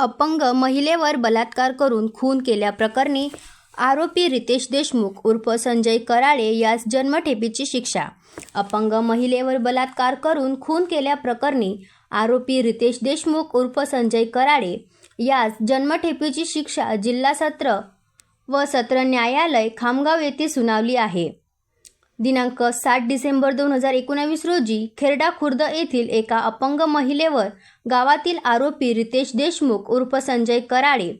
अपंग महिलेवर बलात्कार करून खून केल्याप्रकरणी आरोपी रितेश देशमुख उर्फ संजय कराळे यास जन्मठेपीची शिक्षा. अपंग महिलेवर बलात्कार करून खून केल्याप्रकरणी आरोपी रितेश देशमुख उर्फ संजय कराळे यास जन्मठेपीची शिक्षा जिल्हा सत्र व सत्र न्यायालय खामगाव येथे सुनावली आहे. दिनांक सात डिसेंबर दोन हजार एकोणावीस रोजी खेरडा खुर्द येथील एका अपंग महिलेवर गावातील आरोपी रितेश देशमुख उर्फ संजय कराळे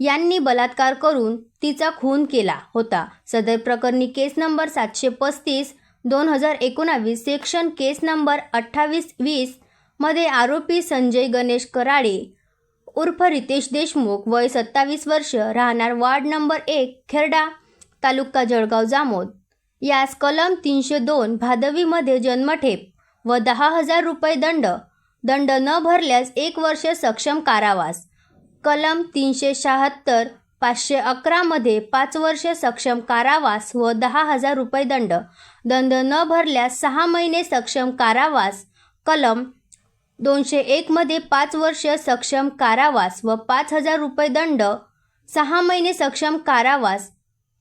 यांनी बलात्कार करून तिचा खून केला होता. सदर प्रकरणी केस नंबर सातशे पस्तीस दोन हजार एकोणावीस सेक्शन केस नंबर अठ्ठावीस वीसमध्ये आरोपी संजय गणेश कराळे उर्फ रितेश देशमुख वय सत्तावीस वर्ष राहणार वार्ड नंबर एक खेरडा तालुका जळगाव जामोद. यास कलम तीनशे दोन भादवीमध्ये जन्मठेप व दहा हजार रुपये दंड. दंड न भरल्यास एक वर्ष सक्षम कारावास. कलम तीनशे शहात्तर पाचशे अकरामध्ये पाच वर्ष सक्षम कारावास व दहा हजार रुपये दंड. दंड न भरल्यास सहा महिने सक्षम कारावास. कलम दोनशे एकमध्ये पाच वर्ष सक्षम कारावास व पाच हजार रुपये दंड. सहा महिने सक्षम कारावास.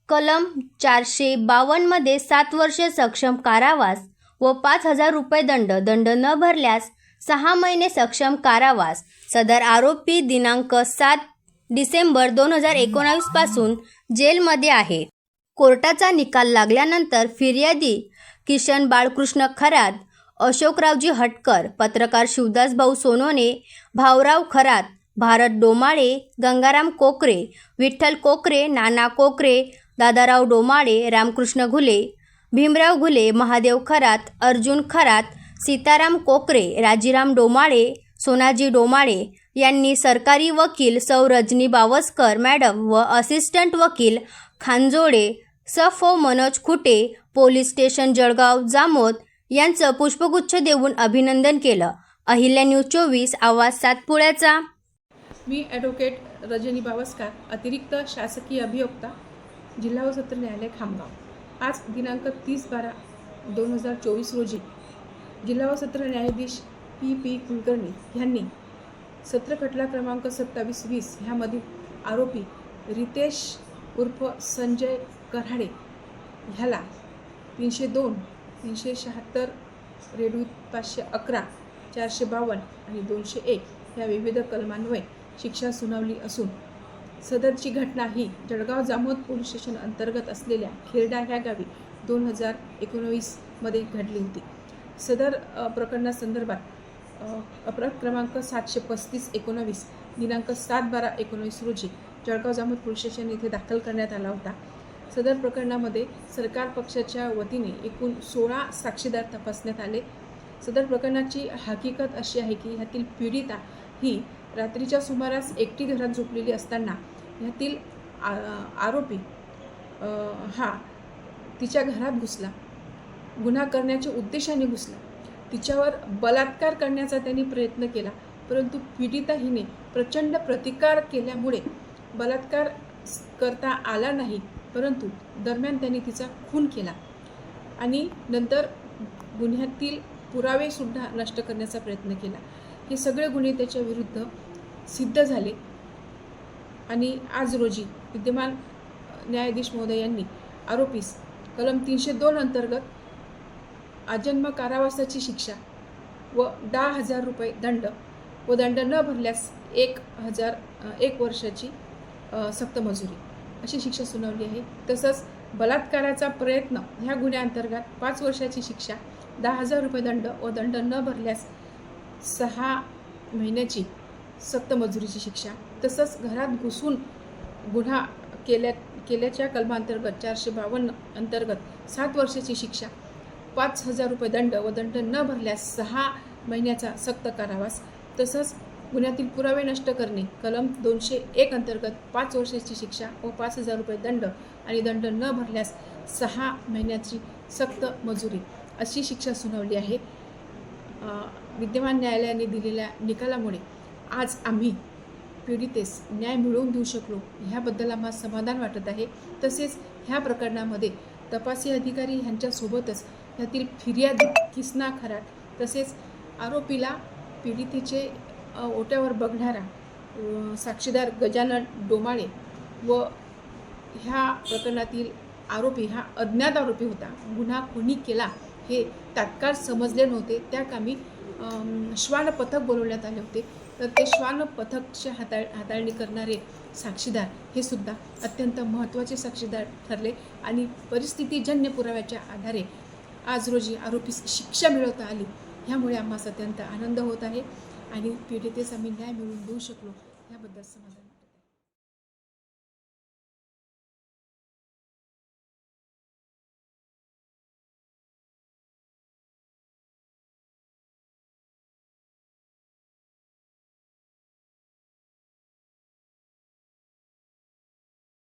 कलम चारशे बावन्नमध्ये सात वर्ष सक्षम कारावास व पाच हजार रुपये दंड दंड न भरल्यास सहा महिने सक्षम कारावास. सदर आरोपी दिनांक सात डिसेंबर दोन हजार एकोणावीसपासून जेलमध्ये आहे. कोर्टाचा निकाल लागल्यानंतर फिर्यादी किशन बाळकृष्ण खरात अशोकरावजी हटकर पत्रकार शिवदास भाऊ सोनोने भाऊराव खरात भारत डोमाळे गंगाराम कोकरे विठ्ठल कोकरे नाना कोकरे दादाराव डोमाळे रामकृष्ण घुले भीमराव घुले महादेव खरात अर्जुन खरात सीताराम कोकरे राजीराम डोमाळे सोनाजी डोमाळे यांनी सरकारी वकील सौ. रजनी बावस्कर मॅडम व असिस्टंट वकील खांजोडे सफो मनोज खुटे पोलीस स्टेशन जळगाव जामोद यांचं पुष्पगुच्छ देऊन अभिनंदन केलं. अहिल्या न्यूज चोवीस आवाज सातपुड्याचा. मी ॲडव्होकेट रजनी बावस्कर अतिरिक्त शासकीय अभियोक्ता जिल्हा व सत्र न्यायालय खामगाव. आज दिनांक तीस बारा दोन हजार चोवीस रोजी जिल्हा व सत्र न्यायाधीश पी पी कुलकर्णी यांनी सत्र खटला क्रमांक सत्तावीस वीस ह्यामधील आरोपी रितेश उर्फ संजय कऱ्हाडे ह्याला तीनशे दोन तीनशे शहात्तर रेडू पाचशे अकरा चारशे बावन्न आणि दोनशे एक या विविध कलमान्वये शिक्षा सुनावली असून सदरची घटना ही जळगाव जामोद पोलीस स्टेशन अंतर्गत असलेल्या खेरडा ह्या गावी दोन हजार एकोणवीसमध्ये घडली होती. सदर प्रकरणासंदर्भात अपराध क्रमांक सातशे पस्तीस एकोणवीस दिनांक सात बारा एकोणवीस रोजी जळगाव जामोद पोलीस स्टेशन येथे दाखल करण्यात आला होता. सदर प्रकरणामध्ये सरकार पक्षाच्या वतीने एकूण सोळा साक्षीदार तपासण्यात आले. सदर प्रकरणाची हकीकत अशी आहे की ह्यातील पीडिता ही रात्रीच्या सुमारास एकटी घरात झोपलेली असताना ह्यातील आ- आरोपी हा तिच्या घरात घुसला. गुन्हा करण्याच्या उद्देशाने घुसला. तिच्यावर बलात्कार करण्याचा त्यांनी प्रयत्न केला परंतु पीडिता हिने प्रचंड प्रतिकार केल्यामुळे बलात्कार करता आला नाही परंतु दरम्यान त्यांनी तिचा खून केला आणि नंतर गुन्ह्यातील पुरावेसुद्धा नष्ट करण्याचा प्रयत्न केला. हे सगळे गुन्हे त्याच्या विरुद्ध सिद्ध झाले. आणि आज रोजी विद्यमान न्यायाधीश महोदय यांनी आरोपीस कलम तीनशे दोन अंतर्गत आजन्म कारावासाची शिक्षा व दहा हजार रुपये दंड व दंड न भरल्यास एक हजार एक वर्षाची सक्तमजुरी सक्त अशी शिक्षा सुनावली आहे. तसंच बलात्काराचा प्रयत्न ह्या गुन्ह्याअंतर्गत पाच वर्षाची शिक्षा दहा हजार रुपये दंड व दंड न भरल्यास सहा महिन्याची सक्त मजुरीची शिक्षा तसंच घरात घुसून गुन्हा केल्या केल्याच्या कलमांतर्गत चारशे बावन्न अंतर्गत सात वर्षाची शिक्षा पाच हजार रुपये दंड व दंड न भरल्यास सहा महिन्याचा सक्त कारावास तसंच गुन्ह्यातील पुरावे नष्ट करणे कलम दोनशे एक अंतर्गत पाच वर्षाची शिक्षा व पाच हजार रुपये दंड आणि दंड न भरल्यास सहा महिन्याची सक्त मजुरी अशी शिक्षा सुनावली आहे. विद्यमान न्यायालयाने दिलेल्या निकालामुळे आज आम्ही पीडितेस न्याय मिळवून देऊ शकलो. ह्याबद्दल आम्हाला समाधान वाटत आहे. तसेच ह्या प्रकरणामध्ये तपासी अधिकारी ह्यांच्यासोबतच ह्यातील फिर्यादी किसना खराट तसेच आरोपीला पीडितेचे ओट्यावर बघणारा साक्षीदार गजानन डोमाळे व ह्या प्रकरणातील आरोपी हा अज्ञात आरोपी होता. गुन्हा कोणी केला हे तात्काळ समजले नव्हते. त्या कामी श्वान पथक बोलवण्यात आले होते. तर ते श्वान पथकचे हाताळ हाताळणी करणारे साक्षीदार हे सुद्धा अत्यंत महत्त्वाचे साक्षीदार ठरले आणि परिस्थितीजन्य पुराव्याच्या आधारे आज रोजी आरोपीस शिक्षा मिळवता आली. ह्यामुळे आम्हाला अत्यंत आनंद होत आहे आणि पीडितेस आम्ही न्याय मिळवून देऊ शकलो. ह्याबद्दल समाधान